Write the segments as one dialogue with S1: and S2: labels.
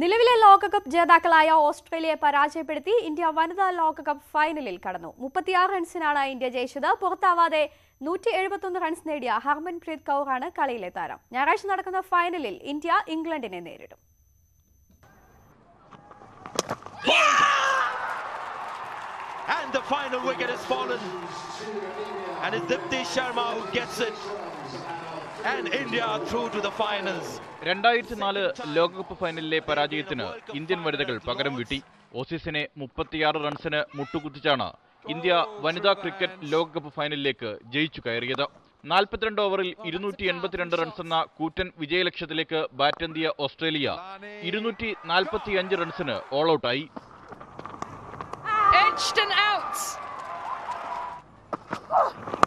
S1: നിലവിലെ ലോകകപ്പ് ജേതാക്കളായ ഓസ്ട്രേലിയയെ പരാജയപ്പെടുത്തി ഇന്ത്യ വനിതാ ലോകകപ്പ് ഫൈനലിൽ കടന്നു. മുപ്പത്തിയാറ് റൺസിനാണ് ഇന്ത്യ ജയിച്ചത്. പുറത്താവാതെ നൂറ്റി എഴുപത്തൊന്ന് റൺസ് നേടിയ ഹർമൻപ്രീത് കൗറാണ് കളിയിലെ താരം. ഞായറാഴ്ച നടക്കുന്ന ഫൈനലിൽ ഇന്ത്യ ഇംഗ്ലണ്ടിനെ നേരിടും.
S2: And the final wicket has fallen. And it's Dipti Sharma who gets it.
S3: രണ്ടായിരത്തി നാല് ലോകകപ്പ് ഫൈനലിലെ പരാജയത്തിന് ഇന്ത്യൻ വനിതകൾ പകരം വീട്ടി. ഓസീസിനെ മുപ്പത്തിയാറ് റൺസിന് മുട്ടുകുത്തിച്ചാണ് ഇന്ത്യ വനിതാ ക്രിക്കറ്റ് ലോകകപ്പ് ഫൈനലിലേക്ക് ജയിച്ചു കയറിയത്. നാൽപ്പത്തിരണ്ട് ഓവറിൽ ഇരുന്നൂറ്റി എൺപത്തിരണ്ട് റൺസ് എന്ന കൂറ്റൻ വിജയലക്ഷ്യത്തിലേക്ക് ബാറ്റെന്തിയ ഓസ്ട്രേലിയ ഇരുന്നൂറ്റി നാൽപ്പത്തിയഞ്ച് റൺസിന് ഓൾ ഔട്ടായി
S4: edged and out. That's taken.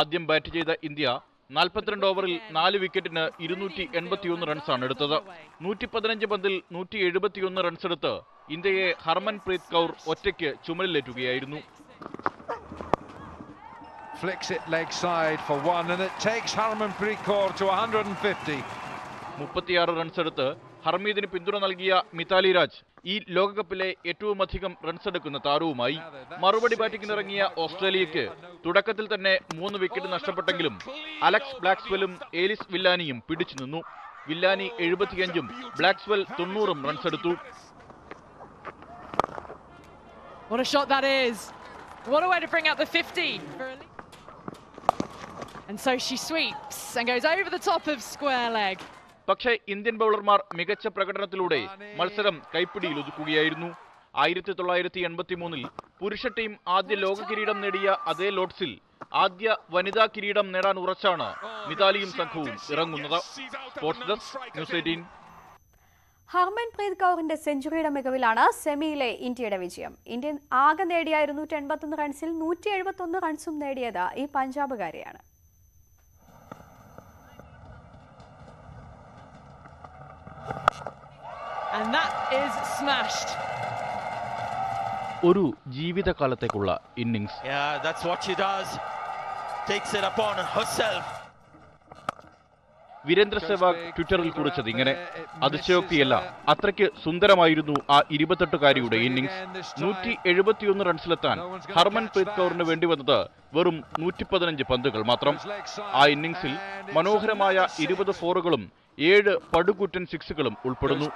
S3: ആദ്യം ബാറ്റ് ചെയ്ത ഇന്ത്യ നാൽപ്പത്തിരണ്ട് ഓവറിൽ നാല് വിക്കറ്റിന് ഇരുന്നൂറ്റി എൺപത്തിയൊന്ന് റൺസാണ് എടുത്തത്. നൂറ്റി പതിനഞ്ച് പന്തിൽ നൂറ്റി എഴുപത്തിയൊന്ന് റൺസ് എടുത്ത് ഇന്ത്യയെ ഹർമൻപ്രീത് കൗർ ഒറ്റയ്ക്ക് ചുമലിലേറ്റുകയായിരുന്നു.
S5: Flicks it leg side for one, and it takes Harmanpreet Kaur to 150.
S3: മുപ്പത്തിയാറ് റൺസ് എടുത്ത് ഹർമീദിന് പിന്തുണ നൽകിയ മിതാലി രാജ് ഈ ലോകകപ്പിലെ ഏറ്റവും അധികം റൺസ് എടുക്കുന്ന താരവുമായി മറുപടി ബാറ്റിംഗിനിറങ്ങിയ ഓസ്ട്രേലിയക്ക് തുടക്കത്തിൽ തന്നെ മൂന്ന് വിക്കറ്റ് നഷ്ടപ്പെട്ടെങ്കിലും അലക്സ് ബ്ലാക്സ്വെല്ലും ഏലിസ് വില്ലാനിയും പിടിച്ചു നിന്നു വില്ലാനി എഴുപത്തിയഞ്ചും ബ്ലാക്സ്വെൽ തൊണ്ണൂറും റൺസ് എടുത്തു
S4: What a shot that is. What a way to bring out the 50. for Elise. And so she sweeps and goes over the top of square leg.
S3: പക്ഷേ Indian ബൗളർമാർ മികച്ച പ്രകടനത്തിലൂടെ മത്സരം കൈപ്പിടിയിൽ ഒതുക്കുകയായിരുന്നു ആയിരത്തി തൊള്ളായിരത്തി എൺപത്തി മൂന്നിൽ പുരുഷ ടീം ആദ്യ ലോക കിരീടം നേടിയ അതേ ലോഡ്സിൽ ആദ്യ വനിതാ കിരീടം നേടാൻ ഉറച്ചാണ് മിതാലിയും സംഘവും ഇറങ്ങുന്നത്. സ്പോർട്സ് ഡെസ്ക് ന്യൂസ്
S1: ഹർമൻപ്രീത് കൗറിന്റെ സെഞ്ചുറിയുടെ മികവിലാണ് സെമിയിലെ ഇന്ത്യയുടെ വിജയം. ഇന്ത്യൻ ആകെ നേടിയ ഇരുന്നൂറ്റി എൺപത്തൊന്ന് റൺസിൽ നൂറ്റി എഴുപത്തൊന്ന് റൺസും നേടിയത് ഈ പഞ്ചാബുകാരിയാണ്.
S4: And that is smashed.
S3: ഒരു ജീവിതകാലത്തേക്കുള്ള innings
S2: Yeah, that's what she does. Takes it upon herself.
S3: Virender Sehwag ട്വിറ്ററിൽ കുറിച്ചത് ഇങ്ങനെ അതിശയോക്തിയല്ല അത്രയ്ക്ക് സുന്ദരമായിരുന്നു ആ ഇരുപത്തെട്ടുകാരിയുടെ ഇന്നിംഗ്സ് നൂറ്റി എഴുപത്തിയൊന്ന് റൺസിലെത്താൻ ഹർമൻപ്രീത് കൗറിന് വേണ്ടി വന്നത് വെറും നൂറ്റി പതിനഞ്ച് പന്തുകൾ മാത്രം ആ ഇന്നിംഗ്സിൽ മനോഹരമായ ഇരുപത് ഫോറുകളും ഏഴ് പടുകൂറ്റൻ സിക്സുകളും ഉൾപ്പെടുന്നു.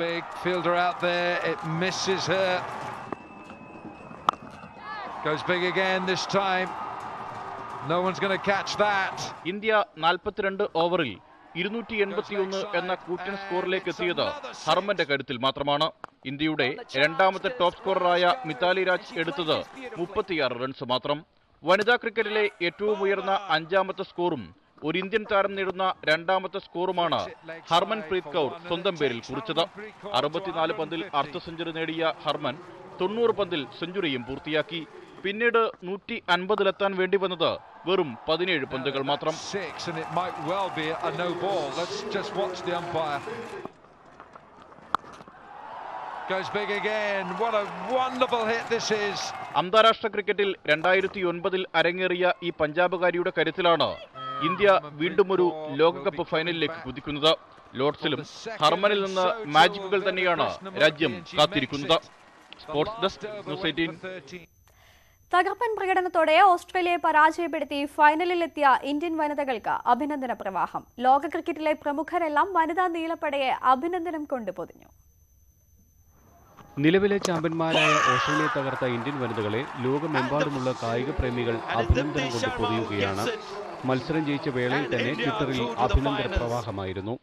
S5: Goes big, again this time. No one's going to catch that.
S3: India നാൽപ്പത്തിരണ്ട് ഓവറിൽ ഇരുന്നൂറ്റി എൺപത്തിയൊന്ന് എന്ന കൂറ്റൻ സ്കോറിലേക്ക് എത്തിയത് ഹർമന്റെ കരുത്തിൽ മാത്രമാണ്. ഇന്ത്യയുടെ രണ്ടാമത്തെ ടോപ്പ് സ്കോററായ മിതാലി രാജ് എടുത്തത് മുപ്പത്തിയാറ് റൺസ് മാത്രം. വനിതാ ക്രിക്കറ്റിലെ ഏറ്റവും ഉയർന്ന അഞ്ചാമത്തെ സ്കോറും ഒരു ഇന്ത്യൻ താരം നേടുന്ന രണ്ടാമത്തെ സ്കോറുമാണ് ഹർമൻ പ്രീത് കൗർ സ്വന്തം പേരിൽ കുറിച്ചത്. അറുപത്തിനാല് പന്തിൽ അർദ്ധ സെഞ്ചുറി നേടിയ ഹർമൻ തൊണ്ണൂറ് പന്തിൽ സെഞ്ചുറിയും പൂർത്തിയാക്കി. പിന്നീട് നൂറ്റി അൻപതിലെത്താൻ വേണ്ടി വന്നത് വെറും പതിനേഴ് പന്തുകൾ മാത്രം. അന്താരാഷ്ട്ര ക്രിക്കറ്റിൽ രണ്ടായിരത്തി ഒൻപതിൽ അരങ്ങേറിയ ഈ പഞ്ചാബുകാരിയുടെ കരുത്തിലാണ് ഇന്ത്യ വീണ്ടും ഒരു ലോകകപ്പ് ഫൈനലിലേക്ക് കുതിക്കുന്നത് ലോർഡ്സിലും ഹർമനിൽ നിന്ന് മാജിക്കുകൾ തന്നെയാണ് രാജ്യം കാത്തിരിക്കുന്നത്. Sports desk news eighteen.
S1: തകർപ്പൻ പ്രകടനത്തോടെ ഓസ്ട്രേലിയയെ പരാജയപ്പെടുത്തി ഫൈനലിലെത്തിയ ഇന്ത്യൻ വനിതകൾക്ക് അഭിനന്ദന പ്രവാഹം. ലോക ക്രിക്കറ്റിലെ പ്രമുഖരെല്ലാം വനിതാ നീലപ്പടയെ അഭിനന്ദനം കൊണ്ട് പൊതിഞ്ഞു.
S6: നിലവിലെ ചാമ്പ്യന്മാരായ ഓസ്ട്രേലിയയെ തകർത്ത ഇന്ത്യൻ വനിതകളെ ലോകമെമ്പാടുമുള്ള കായിക പ്രേമികൾ അഭിനന്ദനം കൊണ്ട് പൊതിയുകയാണ് മത്സരം ജയിച്ച വേളയിൽ തന്നെ ട്വിറ്ററിൽ അഭിനന്ദന പ്രവാഹമായിരുന്നു.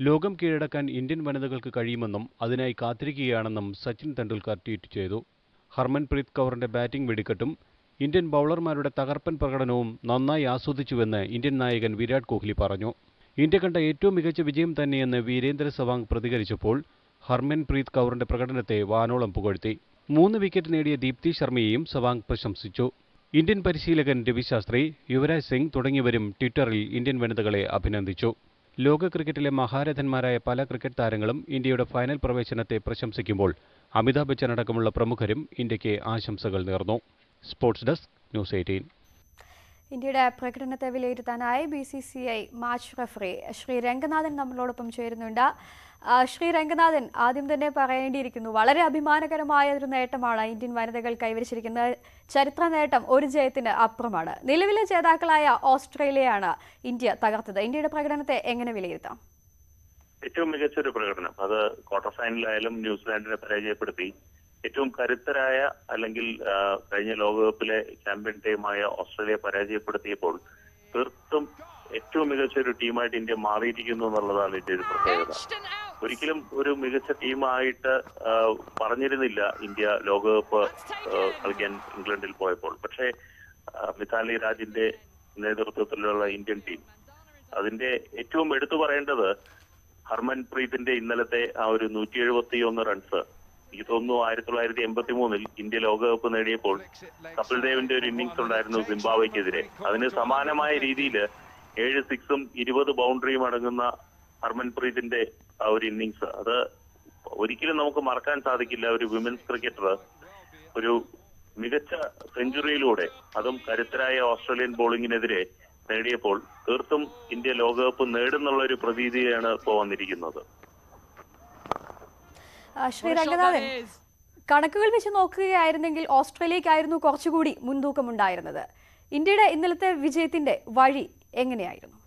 S6: ലോകം കീഴടക്കാൻ ഇന്ത്യൻ വനിതകൾക്ക് കഴിയുമെന്നും അതിനായി കാത്തിരിക്കുകയാണെന്നും സച്ചിൻ തെണ്ടുൽക്കർ ട്വീറ്റ് ചെയ്തു. ഹർമൻപ്രീത് കൗറിന്റെ ബാറ്റിംഗ് വെടിക്കെട്ടും ഇന്ത്യൻ ബൗളർമാരുടെ തകർപ്പൻ പ്രകടനവും നന്നായി ആസ്വദിച്ചുവെന്ന് ഇന്ത്യൻ നായകൻ വിരാട് കോഹ്ലി പറഞ്ഞു. ഇന്ത്യ കണ്ട ഏറ്റവും മികച്ച വിജയം തന്നെയെന്ന് വീരേന്ദ്ര സവാങ് പ്രതികരിച്ചപ്പോൾ ഹർമൻപ്രീത് കൗറിന്റെ പ്രകടനത്തെ വാനോളം പുകഴ്ത്തി. മൂന്ന് വിക്കറ്റ് നേടിയ ദീപ്തി ശർമ്മയെയും സവാങ് പ്രശംസിച്ചു. ഇന്ത്യൻ പരിശീലകൻ രവിശാസ്ത്രി യുവരാജ് സിംഗ് തുടങ്ങിയവരും ട്വിറ്ററിൽ ഇന്ത്യൻ വനിതകളെ അഭിനന്ദിച്ചു. ലോക ക്രിക്കറ്റിലെ മഹാരഥന്മാരായ പല ക്രിക്കറ്റ് താരങ്ങളും ഇന്ത്യയുടെ ഫൈനൽ പ്രവേശനത്തെ പ്രശംസിക്കുമ്പോൾ അമിതാഭ് ബച്ചൻ അടക്കമുള്ള പ്രമുഖരും ഇന്ത്യയ്ക്ക് ആശംസകൾ നേർന്നു. Sports desk news eighteen.
S1: ഇന്ത്യയുടെ പ്രകടനത്തെ വിലയിരുത്താനായി B C C I match referee Shri Ranganathan നമ്മളോടൊപ്പം ചേരുന്നുണ്ട്. ശ്രീ രംഗനാഥൻ ആദ്യം തന്നെ പറയേണ്ടിയിരിക്കുന്നു വളരെ അഭിമാനകരമായ ഒരു നേട്ടമാണ് ഇന്ത്യൻ വനിതകൾ കൈവരിച്ചിരിക്കുന്ന ചരിത്ര നേട്ടം ഒരു ജയത്തിന് അപ്പുറമാണ്. നിലവിലെ ജേതാക്കളായ ഓസ്ട്രേലിയയാണ് ഇന്ത്യ തകർത്തത്. ഇന്ത്യയുടെ പ്രകടനത്തെ എങ്ങനെ വിലയിരുത്താം?
S7: ഏറ്റവും മികച്ച ഒരു പ്രകടനം. അത് ക്വാർട്ടർ ഫൈനലായാലും ന്യൂസിലാൻഡിനെ പരാജയപ്പെടുത്തി. ഏറ്റവും കരുത്തരായ അല്ലെങ്കിൽ കഴിഞ്ഞ ലോകകപ്പിലെ ചാമ്പ്യൻ ടീമായ ഓസ്ട്രേലിയ പരാജയപ്പെടുത്തിയപ്പോൾ തീർത്തും ഏറ്റവും മികച്ച ഒരു ടീമായിട്ട് ഇന്ത്യ മാറിയിരിക്കുന്നു എന്നുള്ളതാണ് ഇതിന്റെ ഒരു പ്രത്യേകത. ഒരിക്കലും ഒരു മികച്ച ടീമായിട്ട് പറഞ്ഞിരുന്നില്ല ഇന്ത്യ ലോകകപ്പ് കളിക്കാൻ ഇംഗ്ലണ്ടിൽ പോയപ്പോൾ. പക്ഷേ മിതാലി രാജിന്റെ നേതൃത്വത്തിലുള്ള ഇന്ത്യൻ ടീം അതിന്റെ ഏറ്റവും എടുത്തു പറയേണ്ടത് ഹർമൻ പ്രീതിന്റെ ഇന്നലത്തെ ആ ഒരു നൂറ്റി എഴുപത്തി ഒന്ന് റൺസ്. എനിക്ക് തോന്നുന്നു ആയിരത്തി തൊള്ളായിരത്തി എൺപത്തി മൂന്നിൽ ഇന്ത്യ ലോകകപ്പ് നേടിയപ്പോൾ കപിൽ ദേവിന്റെ ഒരു ഇന്നിംഗ്സ് ഉണ്ടായിരുന്നു സിംബാബ്വെക്കെതിരെ. അതിന് സമാനമായ രീതിയിൽ ഏഴ് സിക്സും ഇരുപത് ബൗണ്ടറിയും അടങ്ങുന്ന ഹർമൻപ്രീതിന്റെ ആ ഒരു ഇന്നിങ്സ്. അത് ഒരിക്കലും നമുക്ക് മറക്കാൻ സാധിക്കില്ല ഒരു വിമൻസ് ക്രിക്കറ്റർ. ഒരു മികച്ച സെഞ്ചുറിയിലൂടെ അതും കരുത്തരായ ഓസ്ട്രേലിയൻ ബോളിങ്ങിനെതിരെ നേടിയപ്പോൾ തീർത്തും ഇന്ത്യ ലോകകപ്പ് നേടുന്നുള്ള ഒരു പ്രതീതിയാണ് ഇപ്പോൾ വന്നിരിക്കുന്നത്.
S1: കണക്കുകൾ വെച്ച് നോക്കുകയായിരുന്നെങ്കിൽ ഓസ്ട്രേലിയക്കായിരുന്നു കുറച്ചുകൂടി മുൻതൂക്കമുണ്ടായിരുന്നത്. ഇന്ത്യയുടെ ഇന്നലത്തെ വിജയത്തിന്റെ വഴി എങ്ങനെയായിരുന്നു?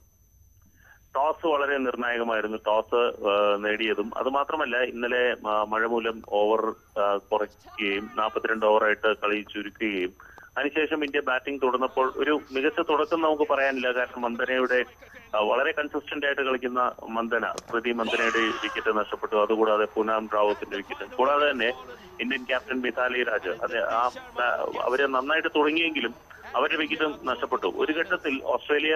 S7: ടോസ് വളരെ നിർണായകമായിരുന്നു. ടോസ് നേടിയതും. അത് മാത്രമല്ല ഇന്നലെ മഴ മൂലം ഓവർ കുറയ്ക്കുകയും നാൽപ്പത്തിരണ്ട് ഓവറായിട്ട് കളി ചുരുക്കുകയും. അതിനുശേഷം ഇന്ത്യ ബാറ്റിംഗ് തുടർന്നപ്പോൾ ഒരു മികച്ച തുടക്കം നമുക്ക് പറയാനില്ല. കാരണം മന്ദനയുടെ വളരെ കൺസിസ്റ്റന്റ് ആയിട്ട് കളിക്കുന്ന മന്ദന പ്രതി മന്ദനയുടെ വിക്കറ്റ് നഷ്ടപ്പെട്ടു. അതുകൂടാതെ പൂനാം റാവത്തിന്റെ വിക്കറ്റ് കൂടാതെ തന്നെ ഇന്ത്യൻ ക്യാപ്റ്റൻ മിതാലി രാജ് അതെ ആ അവരെ നന്നായിട്ട് തുടങ്ങിയെങ്കിലും അവരുടെ വിക്കറ്റും നഷ്ടപ്പെട്ടു. ഒരു ഘട്ടത്തിൽ ഓസ്ട്രേലിയ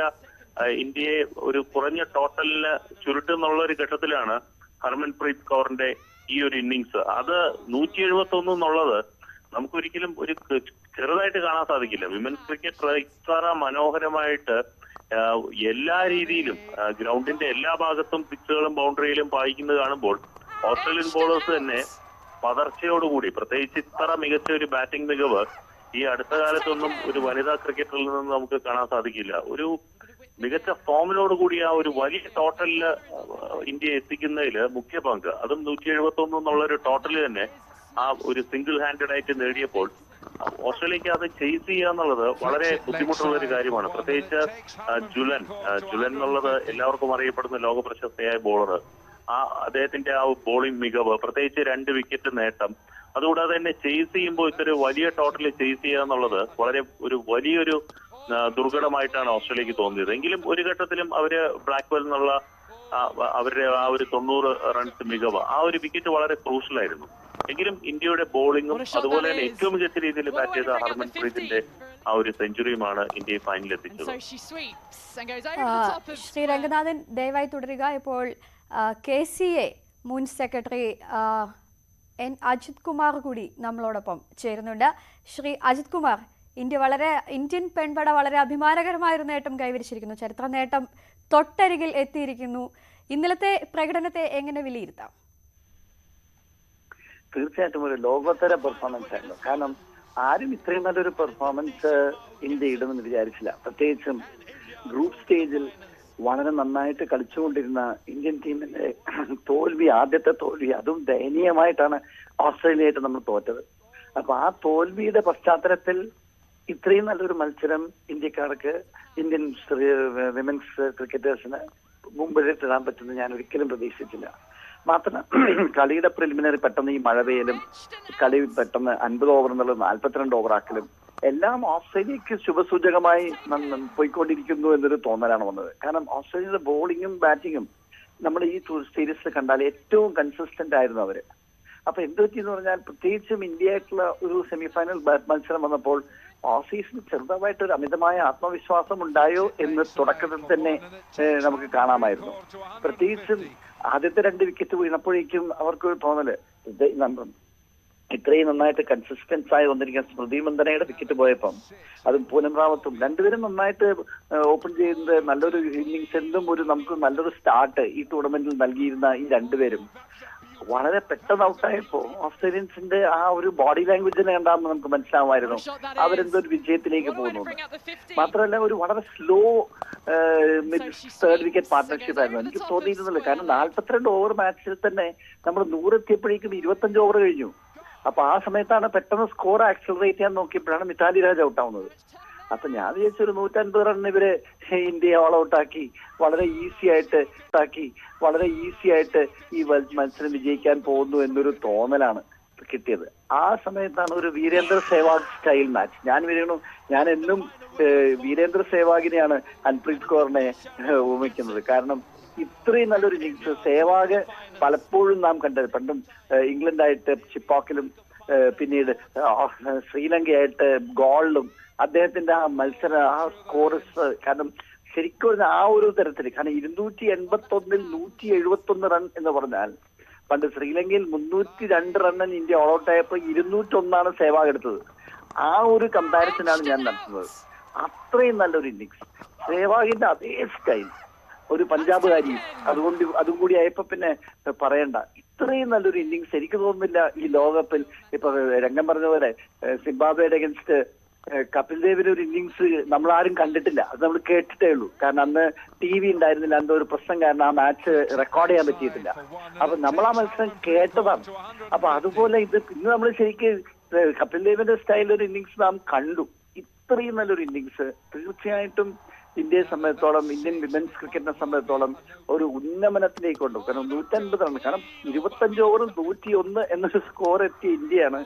S7: ഇന്ത്യയെ ഒരു കുറഞ്ഞ ടോട്ടലിന് ചുരുട്ടുന്നുള്ള ഒരു ഘട്ടത്തിലാണ് ഹർമൻപ്രീത് കൗറിന്റെ ഈ ഒരു ഇന്നിങ്സ് അത് നൂറ്റി എഴുപത്തി ഒന്ന് എന്നുള്ളത് നമുക്കൊരിക്കലും ഒരു ചെറുതായിട്ട് കാണാൻ സാധിക്കില്ല. വിമൻസ് ക്രിക്കറ്റ് ഇത്ര മനോഹരമായിട്ട് എല്ലാ രീതിയിലും ഗ്രൗണ്ടിന്റെ എല്ലാ ഭാഗത്തും പിച്ചുകളും ബൗണ്ടറിയിലും പായിക്കുന്നത് കാണുമ്പോൾ ഓസ്ട്രേലിയൻ ബോളേഴ്സ് തന്നെ പതർച്ചയോടുകൂടി പ്രത്യേകിച്ച് ഇത്ര മികച്ച ഒരു ബാറ്റിംഗ് മികവ് ഈ അടുത്ത കാലത്തൊന്നും ഒരു വനിതാ ക്രിക്കറ്ററിൽ നിന്ന് നമുക്ക് കാണാൻ സാധിക്കില്ല. ഒരു മികച്ച ഫോമിനോട് കൂടി ആ ഒരു വലിയ ടോട്ടലിൽ ഇന്ത്യ എത്തിക്കുന്നതിൽ മുഖ്യ പങ്ക്. അതും നൂറ്റി എഴുപത്തി ഒന്ന് എന്നുള്ള ഒരു ടോട്ടലിൽ തന്നെ ആ ഒരു സിംഗിൾ ഹാൻഡഡ് ആയിട്ട് നേടിയപ്പോൾ ഓസ്ട്രേലിയക്ക് അത് ചേസ് ചെയ്യുക എന്നുള്ളത് വളരെ ബുദ്ധിമുട്ടുള്ള ഒരു കാര്യമാണ്. പ്രത്യേകിച്ച് ജുലൻ ജുലൻ എന്നുള്ളത് എല്ലാവർക്കും അറിയപ്പെടുന്ന ലോക പ്രശസ്തയായ ബോളർ ആ അദ്ദേഹത്തിന്റെ ആ ബോളിംഗ് മികവ് പ്രത്യേകിച്ച് രണ്ട് വിക്കറ്റ് നേട്ടം അതുകൂടാതെ തന്നെ ചേസ് ചെയ്യുമ്പോൾ ഇത്ര വലിയ ടോട്ടൽ ചേസ് ചെയ്യുക എന്നുള്ളത് വളരെ ഒരു വലിയൊരു ദുർഘടമായിട്ടാണ് ഓസ്ട്രേലിയക്ക് തോന്നിയത്. എങ്കിലും ഒരു ഘട്ടത്തിലും അവർ ബ്ലാക്ക്വെൽ എന്നുള്ള അവരുടെ ആ ഒരു തൊണ്ണൂറ് റൺസ് മികവ് ആ ഒരു വിക്കറ്റ് വളരെ ക്രൂഷ്യൽ ആയിരുന്നു. എങ്കിലും ഇന്ത്യയുടെ
S4: shot
S7: അതുപോലെ തന്നെ ഏറ്റവും മികച്ച രീതിയിൽ ബാറ്റ് ചെയ്ത ഹർമൻപ്രീതിന്റെ ആ ഒരു സെഞ്ചുറിയുമാണ് ഇന്ത്യയെ ഫൈനലിൽ എത്തിച്ചത്.
S1: ശ്രീ രംഗനാഥൻ ദയവായി തുടരുക. ഇപ്പോൾ കെ സി എ മുൻ സെക്രട്ടറി എൻ അജിത് കുമാർ കൂടി നമ്മളോടൊപ്പം ചേരുന്നുണ്ട്. ശ്രീ അജിത് കുമാർ ഇന്ത്യ വളരെ ഇന്ത്യൻ പെൺപട വളരെ അഭിമാനകരമായ ഒരു നേട്ടം കൈവരിച്ചിരിക്കുന്നു. ചരിത്ര നേട്ടം തൊട്ടരികിൽ എത്തിയിരിക്കുന്നു. ഇന്നലത്തെ പ്രകടനത്തെ എങ്ങനെ വിലയിരുത്താം?
S8: തീർച്ചയായിട്ടും ഒരു ലോകോത്തര പെർഫോമൻസ് ആയിരുന്നു. കാരണം ആരും ഇത്രയും നല്ലൊരു പെർഫോമൻസ് ഇന്ത്യ ഇടുമെന്ന് വിചാരിച്ചില്ല. പ്രത്യേകിച്ചും ഗ്രൂപ്പ് സ്റ്റേജിൽ വളരെ നന്നായിട്ട് കളിച്ചുകൊണ്ടിരുന്ന ഇന്ത്യൻ ടീമിന്റെ തോൽവി ആദ്യത്തെ തോൽവി അതും ദയനീയമായിട്ടാണ് ഓസ്ട്രേലിയയായിട്ട് നമ്മൾ തോറ്റത്. അപ്പൊ ആ തോൽവിയുടെ പശ്ചാത്തലത്തിൽ ഇത്രയും നല്ലൊരു മത്സരം ഇന്ത്യക്കാർക്ക് ഇന്ത്യൻ വിമൻസ് ക്രിക്കറ്റേഴ്സിന് മുമ്പിലിട്ടിടാൻ പറ്റുമെന്ന് ഞാൻ ഒരിക്കലും പ്രതീക്ഷിച്ചില്ല. മാത്രം കളിയുടെ പ്രിലിമിനറി പെട്ടെന്ന് ഈ മഴ പെയ്യലും കളി പെട്ടെന്ന് അൻപത് ഓവർ എന്നുള്ളത് നാൽപ്പത്തിരണ്ട് ഓവർ ആക്കലും എല്ലാം ഓസ്ട്രേലിയക്ക് ശുഭസൂചകമായി പോയിക്കൊണ്ടിരിക്കുന്നു എന്നൊരു തോന്നലാണ് വന്നത്. കാരണം ഓസ്ട്രേലിയയുടെ ബോളിങ്ങും ബാറ്റിങ്ങും നമ്മൾ ഈ സീരീസിൽ കണ്ടാൽ ഏറ്റവും കൺസിസ്റ്റന്റ് ആയിരുന്നു അവർ. അപ്പൊ എന്ത് പറ്റിയെന്ന് പറഞ്ഞാൽ പ്രത്യേകിച്ചും ഇന്ത്യയായിട്ടുള്ള ഒരു സെമിഫൈനൽ മത്സരം വന്നപ്പോൾ ഓസീസിന് ചെറുതായിട്ട് ഒരു അമിതമായ ആത്മവിശ്വാസം ഉണ്ടായോ എന്ന് തുടക്കത്തിൽ തന്നെ നമുക്ക് കാണാമായിരുന്നു. പ്രത്യേകിച്ചും ആദ്യത്തെ രണ്ട് വിക്കറ്റ് വീണപ്പോഴേക്കും അവർക്ക് തോന്നൽ ഇത്രയും നന്നായിട്ട് കൺസിസ്റ്റൻസ് ആയി വന്നിരിക്കുന്ന സ്മൃതി മന്ദനയുടെ വിക്കറ്റ് പോയപ്പം അതും പൂനം റാവത്തും രണ്ടുപേരും നന്നായിട്ട് ഓപ്പൺ ചെയ്യുന്നത് നല്ലൊരു ഇന്നിങ്സ് എന്തും ഒരു നമുക്ക് നല്ലൊരു സ്റ്റാർട്ട് ഈ ടൂർണമെന്റിൽ നൽകിയിരുന്ന ഈ രണ്ടുപേരും. വളരെ പെട്ടെന്ന് ഔട്ടായപ്പോ ഓസ്ട്രേലിയൻസിന്റെ ആ ഒരു ബോഡി ലാംഗ്വേജിനെ കണ്ടാന്ന് നമുക്ക് മനസ്സിലാവുമായിരുന്നു. അവരെന്തോ ഒരു വിജയത്തിലേക്ക് പോകുന്നുണ്ട് മാത്രമല്ല ഒരു വളരെ സ്ലോ തേർഡ് വിക്കറ്റ് പാർട്ട്ണർഷിപ്പ് ആയിരുന്നു. എനിക്ക് തോന്നിയിരുന്നില്ല. കാരണം നാൽപ്പത്തിരണ്ട് ഓവർ മാച്ചിൽ തന്നെ നമ്മൾ നൂറെത്തിയപ്പോഴേക്കും ഇരുപത്തഞ്ച് ഓവർ കഴിഞ്ഞു. അപ്പൊ ആ സമയത്താണ് പെട്ടെന്ന് സ്കോർ ആക്സലറേറ്റ് ചെയ്യാൻ നോക്കിയപ്പോഴാണ് മിതാലി രാജ് ഔട്ട് ആവുന്നത്. അപ്പൊ ഞാൻ വിചാരിച്ചു ഒരു നൂറ്റൻപത് റണ്ണിന് ഇവർ ഇന്ത്യയെ ഓൾ ഔട്ട് ആക്കി വളരെ ഈസി ആയിട്ട് ആക്കി വളരെ ഈസി ആയിട്ട് ഈ മത്സരം വിജയിക്കാൻ പോകുന്നു എന്നൊരു തോന്നലാണ് കിട്ടിയത്. ആ സമയത്താണ് ഒരു വീരേന്ദ്ര സേവാഗ് സ്റ്റൈൽ മാച്ച് ഞാൻ വീരണു ഞാൻ എന്നും വീരേന്ദ്ര സേവാഗിനെയാണ് അൻപ്രീത് കൗറിനെ ഓമിക്കുന്നത് കാരണം ഇത്രയും നല്ലൊരു സേവാഗ് പലപ്പോഴും നാം കണ്ടത്. പണ്ടും ഇംഗ്ലണ്ടായിട്ട് ചിപ്പോക്കിലും പിന്നീട് ശ്രീലങ്കയായിട്ട് ഗോളിലും അദ്ദേഹത്തിന്റെ ആ മത്സര ആ സ്കോർസ് കാരണം ശരിക്കും ആ ഒരു തരത്തിൽ കാരണം ഇരുന്നൂറ്റി എൺപത്തി ഒന്നിൽ നൂറ്റി എഴുപത്തി ഒന്ന് റൺ എന്ന് പറഞ്ഞാൽ പണ്ട് ശ്രീലങ്കയിൽ മുന്നൂറ്റി രണ്ട് റണ്ണിന് ഇന്ത്യ ഓൾ ഔട്ട് ആയപ്പോൾ ഇരുന്നൂറ്റൊന്നാണ് സേവാഗ് എടുത്തത്. ആ ഒരു കമ്പാരിസനാണ് ഞാൻ നടത്തുന്നത്. അത്രയും നല്ലൊരു ഇന്നിങ്സ് സേവാഗിന്റെ അതേ സ്റ്റൈൽ ഒരു പഞ്ചാബുകാരി അതുകൊണ്ട് അതും കൂടി ആയപ്പോ പിന്നെ പറയണ്ട. ഇത്രയും നല്ലൊരു ഇന്നിങ്സ് എനിക്ക് തോന്നുന്നില്ല ഈ ലോകകപ്പിൽ. ഇപ്പൊ രംഗം പറഞ്ഞ പോലെ സിംബാബ്വേയുടെ അഗൻസ്റ്റ് കപിൽ ദേവിന് ഒരു ഇന്നിങ്സ് നമ്മൾ ആരും കണ്ടിട്ടില്ല. അത് നമ്മൾ കേട്ടിട്ടേ ഉള്ളൂ. കാരണം അന്ന് ടി വി ഉണ്ടായിരുന്നില്ല. എന്തോ ഒരു പ്രശ്നം കാരണം ആ മാച്ച് റെക്കോർഡ് ചെയ്യാൻ പറ്റിയിട്ടില്ല. അപ്പൊ നമ്മൾ ആ മത്സരം കേട്ടതാണ്. അപ്പൊ അതുപോലെ ഇത് ഇന്ന് നമ്മൾ ശരിക്കും കപിൽ ദേവിന്റെ സ്റ്റൈലിൽ ഒരു ഇന്നിങ്സ് നാം കണ്ടു. ഇത്രയും നല്ലൊരു ഇന്നിങ്സ് തീർച്ചയായിട്ടും ഇന്ത്യയെ സംബന്ധിച്ചോളം ഇന്ത്യൻ വിമൻസ് ക്രിക്കറ്റിനെ സംബന്ധിച്ചോളം ഒരു ഉന്നമനത്തിലേക്ക് കൊണ്ടു കാരണം നൂറ്റൻപത് റൺ കാരണം ഇരുപത്തഞ്ച് ഓവറും നൂറ്റി ഒന്ന് എന്നൊരു സ്കോർ എത്തിയ ഇന്ത്യയാണ്.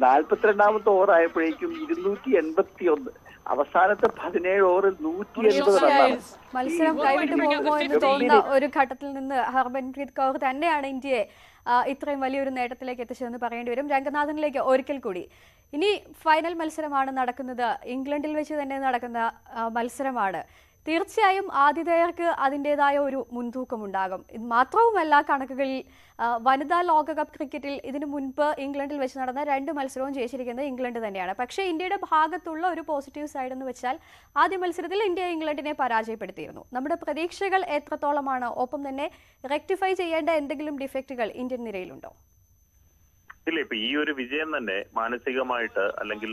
S8: നാൽപ്പത്തിരണ്ടാമത്തെ ഓവർ ആയപ്പോഴേക്കും ഇരുന്നൂറ്റി എൺപത്തി ഒന്ന് അവസാനത്തെ പതിനേഴ് ഓവറിൽ നൂറ്റി എൺപത് റണ്ണാണ്
S1: മത്സരം കൈവിട്ടു പോകുമോ എന്ന് തോന്നുന്ന ഒരു ഘട്ടത്തിൽ നിന്ന് ഹർമൻപ്രീത് കൗർ തന്നെയാണ് ഇന്ത്യയെ ഇത്രയും വലിയൊരു നേട്ടത്തിലേക്ക് എത്തിച്ചതെന്ന് പറയേണ്ടി വരും. രംഗനാഥനിലേക്ക് ഒരിക്കൽ കൂടി. ഇനി ഫൈനൽ മത്സരമാണ് നടക്കുന്നത്. ഇംഗ്ലണ്ടിൽ വെച്ച് തന്നെ നടക്കുന്ന മത്സരമാണ്. തീർച്ചയായും ആതിഥേയർക്ക് അതിന്റെതായ ഒരു മുൻതൂക്കമുണ്ടാകും. ഇത് മാത്രവുമല്ല കണക്കുകളിൽ വനിതാ ലോകകപ്പ് ക്രിക്കറ്റിൽ ഇതിനു മുൻപ് ഇംഗ്ലണ്ടിൽ വെച്ച് നടന്ന രണ്ട് മത്സരവും ജയിച്ചിരിക്കുന്നത് ഇംഗ്ലണ്ട് തന്നെയാണ്. പക്ഷേ ഇന്ത്യയുടെ ഭാഗത്തുള്ള ഒരു പോസിറ്റീവ് സൈഡ് എന്ന് വെച്ചാൽ ആദ്യ മത്സരത്തിൽ ഇന്ത്യ ഇംഗ്ലണ്ടിനെ പരാജയപ്പെടുത്തിയിരുന്നു. നമ്മുടെ പ്രതീക്ഷകൾ എത്രത്തോളമാണ്? ഒപ്പം തന്നെ റെക്ടിഫൈ ചെയ്യേണ്ട എന്തെങ്കിലും ഡിഫക്റ്റുകൾ ഇന്ത്യൻ നിരയിലുണ്ടോ?
S7: ഇല്ല ഇപ്പൊ ഈ ഒരു വിജയം തന്നെ മാനസികമായിട്ട് അല്ലെങ്കിൽ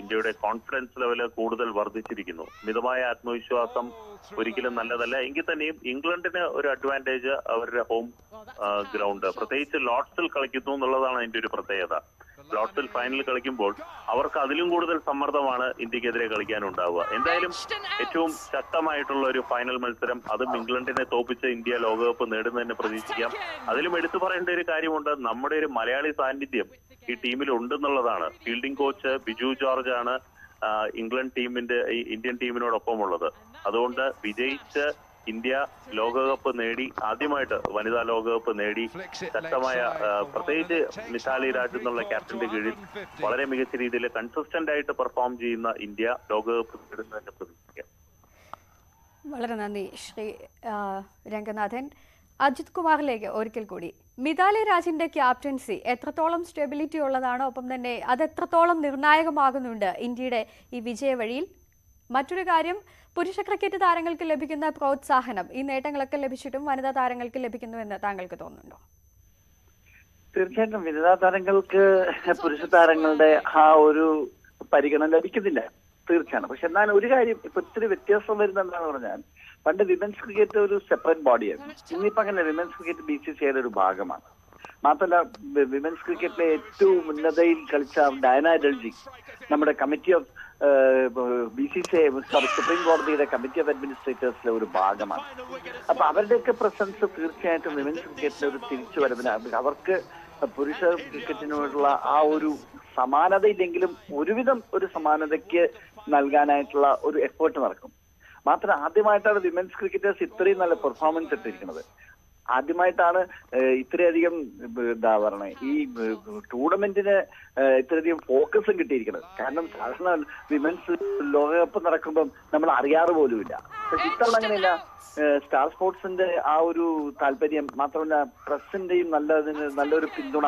S7: ഇന്ത്യയുടെ കോൺഫിഡൻസ് ലെവൽ കൂടുതൽ വർദ്ധിച്ചിരിക്കുന്നു. മിതമായ ആത്മവിശ്വാസം ഒരിക്കലും നല്ലതല്ല. എങ്കിൽ തന്നെയും ഇംഗ്ലണ്ടിന് ഒരു അഡ്വാന്റേജ് അവരുടെ ഹോം ഗ്രൗണ്ട് പ്രത്യേകിച്ച് ലോർഡ്സിൽ കളിക്കുന്നു എന്നുള്ളതാണ് അതിന്റെ ഒരു പ്രത്യേകത. ലോർഡ്സിൽ ഫൈനൽ കളിക്കുമ്പോൾ അവർക്ക് അതിലും കൂടുതൽ സമ്മർദ്ദമാണ് ഇന്ത്യക്കെതിരെ കളിക്കാനുണ്ടാവുക. എന്തായാലും ഏറ്റവും ശക്തമായിട്ടുള്ള ഒരു ഫൈനൽ മത്സരം അതും ഇംഗ്ലണ്ടിനെ തോപ്പിച്ച് ഇന്ത്യ ലോകകപ്പ് നേടുന്നതിന് പ്രതീക്ഷിക്കാം. അതിലും എടുത്തു പറയേണ്ട ഒരു കാര്യമുണ്ട്. നമ്മുടെ ഒരു മലയാളി സാന്നിധ്യം ഈ ടീമിൽ ഉണ്ടെന്നുള്ളതാണ്. ഫീൽഡിംഗ് കോച്ച് ബിജു ജോർജ് ആണ് ഇംഗ്ലണ്ട് ടീമിന്റെ ഈ ഇന്ത്യൻ ടീമിനോടൊപ്പം ഉള്ളത് അതുകൊണ്ട് വിജയിച്ച് ഇന്ത്യ ലോകകപ്പ് നേടി ആദ്യമായിട്ട് വനിതാ ലോകകപ്പ് നേടി ശക്തമായ പ്രത്യേകിച്ച് മിസാലി രാജ് എന്നുള്ള ക്യാപ്റ്റന്റെ കീഴിൽ വളരെ മികച്ച രീതിയിൽ കൺസിസ്റ്റന്റ് ആയിട്ട് പെർഫോം ചെയ്യുന്ന ഇന്ത്യ ലോകകപ്പ് നേടുന്നതിന്റെ പ്രതീക്ഷിക്കാം
S1: വളരെ നന്ദി ശ്രീ രംഗനാഥൻ. അജിത് കുമാറിലേക്ക് ഒരിക്കൽ കൂടി. മിതാലി രാജിന്റെ ക്യാപ്റ്റൻസി എത്രത്തോളം സ്റ്റെബിലിറ്റി ഉള്ളതാണ് ഒപ്പം തന്നെ അത് എത്രത്തോളം നിർണായകമാകുന്നുണ്ട് ഇന്ത്യയുടെ ഈ വിജയ വഴിയിൽ മറ്റൊരു കാര്യം പുരുഷ ക്രിക്കറ്റ് താരങ്ങൾക്ക് ലഭിക്കുന്ന പ്രോത്സാഹനം ഈ നേട്ടങ്ങളൊക്കെ ലഭിച്ചിട്ടും വനിതാ താരങ്ങൾക്ക് ലഭിക്കുന്നുവെന്ന് താങ്കൾക്ക് തോന്നുന്നുണ്ടോ?
S8: തീർച്ചയായിട്ടും വനിതാ താരങ്ങൾക്ക് പുരുഷ താരങ്ങളുടെ ആ ഒരു പരിഗണന ലഭിക്കുന്നില്ല. തീർച്ചയാണ്. പക്ഷെ എന്നാൽ ഒരു കാര്യം ഇപ്പൊ ഇത്തിരി വ്യത്യാസം വരുന്ന എന്താണെന്ന് പറഞ്ഞാൽ പണ്ട് വിമൻസ് ക്രിക്കറ്റ് ഒരു സെപ്പറേറ്റ് ബോഡിയായിരുന്നു ഇന്നിപ്പോ അങ്ങനെ വിമൻസ് ക്രിക്കറ്റ് ബി സി സിയുടെ ഒരു ഭാഗമാണ്. മാത്രമല്ല വിമൻസ് ക്രിക്കറ്റിലെ ഏറ്റവും ഉന്നതയിൽ കളിച്ച ഡയന ഡൽജി നമ്മുടെ committee of B C C sorry supreme കോടതിയുടെ കമ്മിറ്റി ഓഫ് അഡ്മിനിസ്ട്രേറ്റേഴ്സിലെ ഒരു ഭാഗമാണ്. അപ്പൊ അവരുടെയൊക്കെ പ്രസൻസ് തീർച്ചയായിട്ടും വിമൻസ് ക്രിക്കറ്റിലെ ഒരു തിരിച്ചു വരവിന് അവർക്ക് പുരുഷ ക്രിക്കറ്റിനോടുള്ള ആ ഒരു സമാനതയില്ലെങ്കിലും ഒരുവിധം ഒരു സമാനതയ്ക്ക് നൽകാനായിട്ടുള്ള ഒരു എഫേർട്ട് നടക്കും. മാത്രം ആദ്യമായിട്ടാണ് വിമൻസ് ക്രിക്കറ്റേഴ്സ് ഇത്രയും നല്ല പെർഫോമൻസ് ഇട്ടിരിക്കുന്നത്. ആദ്യമായിട്ടാണ് ഇത്രയധികം എന്താ പറയണേ ഈ ടൂർണമെന്റിന് ഇത്രയധികം ഫോക്കസും കിട്ടിയിരിക്കുന്നത്. കാരണം സാധാരണ വിമൻസ് ലോകകപ്പ് നടക്കുമ്പം നമ്മൾ അറിയാറ് പോലുമില്ല. പക്ഷെ ഇത്തവണ അങ്ങനെയല്ല. സ്റ്റാർ സ്പോർട്സിന്റെ ആ ഒരു താല്പര്യം മാത്രമല്ല പ്രസിന്റെയും നല്ലതിന് നല്ലൊരു പിന്തുണ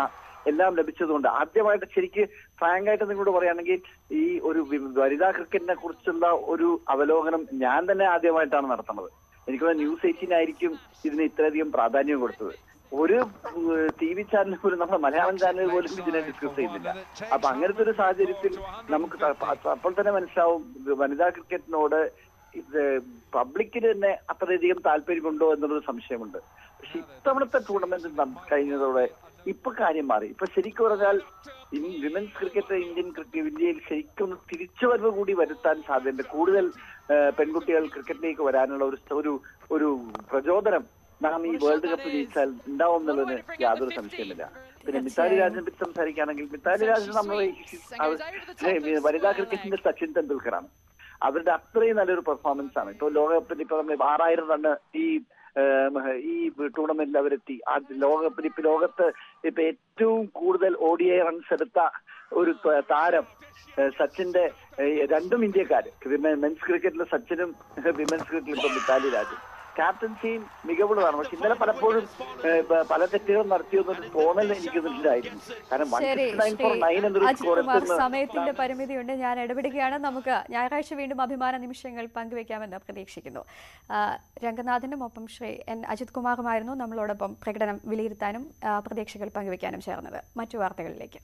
S8: എല്ലാം ലഭിച്ചതുകൊണ്ട് ആദ്യമായിട്ട് ശരിക്ക് ഫ്രാങ്ക് ആയിട്ട് നിങ്ങളോട് പറയുകയാണെങ്കിൽ ഈ ഒരു വനിതാ ക്രിക്കറ്റിനെ കുറിച്ചുള്ള ഒരു അവലോകനം ഞാൻ തന്നെ ആദ്യമായിട്ടാണ് നടത്തുന്നത്. എനിക്ക് ന്യൂസ് എയ്റ്റീൻ ആയിരിക്കും ഇതിന് ഇത്രയധികം പ്രാധാന്യം കൊടുത്തത്. ഒരു ടി വി ചാനൽ പോലും നമ്മുടെ മലയാളം ചാനൽ പോലും ഇതിനെ ഡിസ്കസ് ചെയ്യുന്നില്ല. അപ്പൊ അങ്ങനത്തെ ഒരു സാഹചര്യത്തിൽ നമുക്ക് അപ്പോൾ തന്നെ മനസ്സിലാവും വനിതാ ക്രിക്കറ്റിനോട് ഇത് പബ്ലിക്കിന് തന്നെ അത്രയധികം താല്പര്യമുണ്ടോ എന്നുള്ളൊരു സംശയമുണ്ട്. പക്ഷെ ഇത്തവണത്തെ ടൂർണമെന്റ് കഴിഞ്ഞതോടെ ഇപ്പൊ കാര്യം മാറി. ഇപ്പൊ ശരിക്കും പറഞ്ഞാൽ വിമൻസ് ക്രിക്കറ്റ് ഇന്ത്യൻ ക്രിക്കറ്റ് ഇന്ത്യയിൽ ശരിക്കും തിരിച്ചു തിരിച്ചുവരവ് കൂടി വരുത്താൻ സാധ്യതയുണ്ട്. കൂടുതൽ പെൺകുട്ടികൾ ക്രിക്കറ്റിലേക്ക് വരാനുള്ള ഒരു ഒരു ഒരു പ്രചോദനം നാം ഈ വേൾഡ് കപ്പ് ജയിച്ചാൽ ഉണ്ടാവും എന്നുള്ളതിന് യാതൊരു സംശയമില്ല പിന്നെ മിത്താലി രാജനെ പറ്റി സംസാരിക്കുകയാണെങ്കിൽ മിത്താലി രാജൻ നമ്മൾ വനിതാ ക്രിക്കറ്റിന്റെ സച്ചിൻ തെണ്ടുൽക്കറാണ് അവരുടെ അത്രയും നല്ലൊരു പെർഫോമൻസ് ആണ്. ഇപ്പൊ ലോകകപ്പിൽ ഇപ്പൊ നമ്മൾ ആറായിരം റണ്ണ് ഈ ഈ ടൂർണമെന്റിൽ അവരെത്തി. ആ ലോകകപ്പിൽ ഇപ്പൊ ലോകത്ത് ഇപ്പൊ ഏറ്റവും കൂടുതൽ ഐ റൺസ് എടുത്ത ഒരു താരം സച്ചിന്റെ രണ്ടും ഇന്ത്യക്കാര്. മെൻസ് ക്രിക്കറ്റിൽ സച്ചിനും വിമൻസ് ക്രിക്കറ്റിൽ ഇപ്പൊ മിത്താലി രാജും. ക്യാപ്റ്റൻസിയും മികവുള്ളതാണ്. പക്ഷെ ഇന്നലെ പലപ്പോഴും പല തെറ്റുകളും നടത്തിയൊന്നും തോന്നൽ എനിക്ക് ഇതിലായിരുന്നു കാരണം വൺ നയൻ ഫോർ നയൻ എന്നൊരു സ്കോർ
S1: സമയത്തിന്റെ പരിമിതിയുണ്ട്. ഞാൻ ഇടപെടുകയാണ്. നമുക്ക് ഞായറാഴ്ച വീണ്ടും അഭിമാന നിമിഷങ്ങൾ പങ്കുവെക്കാമെന്ന് പ്രതീക്ഷിക്കുന്നു. രംഗനാഥനും ഒപ്പം ശ്രീ എൻ അജിത് കുമാറുമായിരുന്നു നമ്മളോടൊപ്പം പ്രകടനം വിലയിരുത്താനും പ്രതീക്ഷകൾ പങ്കുവെക്കാനും ചേർന്നത്. മറ്റു വാർത്തകളിലേക്ക്.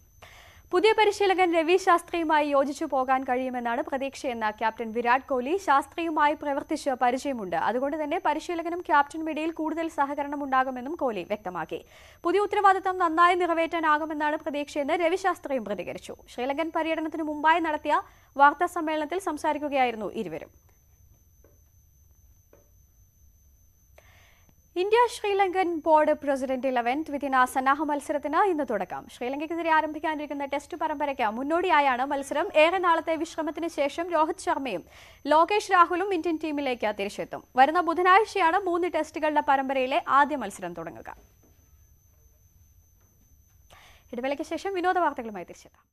S1: പുതിയ പരിശീലകൻ രവി ശാസ്ത്രിയുമായി യോജിച്ചു പോകാൻ കഴിയുമെന്നാണ് പ്രതീക്ഷയെന്ന ക്യാപ്റ്റൻ വിരാട് കോഹ്ലി ശാസ്ത്രിയുമായി പ്രവർത്തിച്ച് പരിചയമുണ്ട്. അതുകൊണ്ട് തന്നെ പരിശീലകനും ക്യാപ്റ്റനും ഇടയിൽ കൂടുതൽ സഹകരണം ഉണ്ടാകുമെന്നും കോഹ്ലി വ്യക്തമാക്കി. പുതിയ ഉത്തരവാദിത്തം നന്നായി നിറവേറ്റാനാകുമെന്നാണ് പ്രതീക്ഷയെന്ന് രവി ശാസ്ത്രിയും പ്രതികരിച്ചു. ശ്രീലങ്കൻ പര്യടനത്തിന് മുമ്പായി നടത്തിയ വാർത്താ സമ്മേളനത്തിൽ സംസാരിക്കുകയായിരുന്നു ഇരുവരും. India Sri Lankan board president eleven ദ്വിദിന സന്നാഹ മത്സരത്തിന് ഇന്ന് തുടക്കം. ശ്രീലങ്കയ്ക്കെതിരെ ആരംഭിക്കാനിരിക്കുന്ന ടെസ്റ്റ് പരമ്പരയ്ക്ക് മുന്നോടിയായാണ് മത്സരം. ഏറെ നാളത്തെ വിശ്രമത്തിന് ശേഷം രോഹിത് ശർമ്മയും ലോകേഷ് രാഹുലും ഇന്ത്യൻ ടീമിലേക്ക് തിരിച്ചെത്തും. വരുന്ന ബുധനാഴ്ചയാണ് മൂന്ന് ടെസ്റ്റുകളുടെ പരമ്പരയിലെ ആദ്യ മത്സരം തുടങ്ങുക. ഇടവേളയ്ക്ക് ശേഷം വിനോദ വാർത്തകളുമായി തിരിച്ചെത്താം.